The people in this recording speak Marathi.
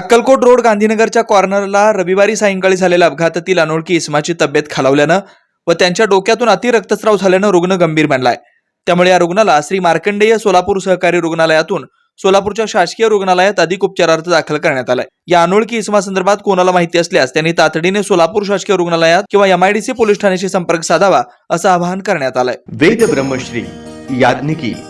अक्कलकोट रोड गांधीनगरच्या कॉर्नरला रविवारी सायंकाळी झालेल्या अपघातातील अनोळखी इस्माची तब्येत खालावल्यानं व त्यांच्या डोक्यातून अतिरक्तस्राव झाल्यानं रुग्ण गंभीर बनलाय. त्यामुळे या रुग्णाला श्री मार्कंडेय सोलापूर सहकारी रुग्णालयातून सोलापूरच्या शासकीय रुग्णालयात अधिक उपचारार्थ दाखल करण्यात आलाय. या अनोळखी इसमा संदर्भात कोणाला माहिती असल्यास त्यांनी तातडीने सोलापूर शासकीय रुग्णालयात किंवा एमआयडीसी पोलीस ठाण्याशी संपर्क साधावा असं आवाहन करण्यात आलंय. वेद ब्रह्मश्री याज्ञिकी